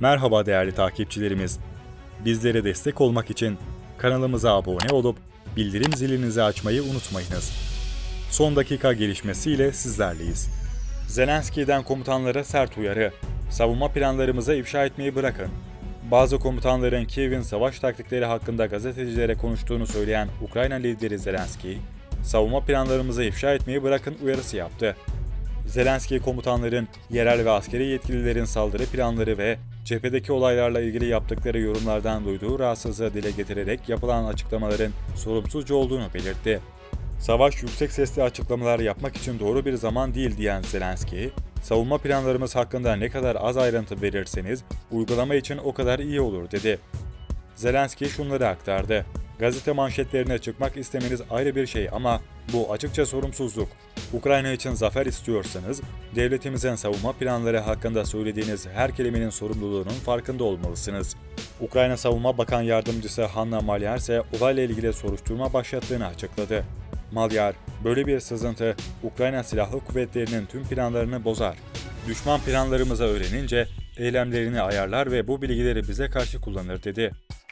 Merhaba değerli takipçilerimiz. Bizlere destek olmak için kanalımıza abone olup bildirim zilinizi açmayı unutmayınız. Son dakika gelişmesiyle sizlerleyiz. Zelenski'den komutanlara sert uyarı. Savunma planlarımızı ifşa etmeyi bırakın. Bazı komutanların Kiev'in savaş taktikleri hakkında gazetecilere konuştuğunu söyleyen Ukrayna lideri Zelenski, savunma planlarımızı ifşa etmeyi bırakın uyarısı yaptı. Zelenski komutanların, yerel ve askeri yetkililerin saldırı planları ve cephedeki olaylarla ilgili yaptıkları yorumlardan duyduğu rahatsızlığı dile getirerek yapılan açıklamaların sorumsuzca olduğunu belirtti. Savaş yüksek sesli açıklamalar yapmak için doğru bir zaman değil diyen Zelenski, savunma planlarımız hakkında ne kadar az ayrıntı verirseniz uygulama için o kadar iyi olur dedi. Zelenski şunları aktardı. Gazete manşetlerine çıkmak istemeniz ayrı bir şey ama bu açıkça sorumsuzluk. Ukrayna için zafer istiyorsanız, devletimizin savunma planları hakkında söylediğiniz her kelimenin sorumluluğunun farkında olmalısınız. Ukrayna Savunma Bakan Yardımcısı Hanna Malyar ise olayla ilgili soruşturma başlattığını açıkladı. Malyar, böyle bir sızıntı Ukrayna Silahlı Kuvvetleri'nin tüm planlarını bozar. Düşman planlarımızı öğrenince eylemlerini ayarlar ve bu bilgileri bize karşı kullanır dedi.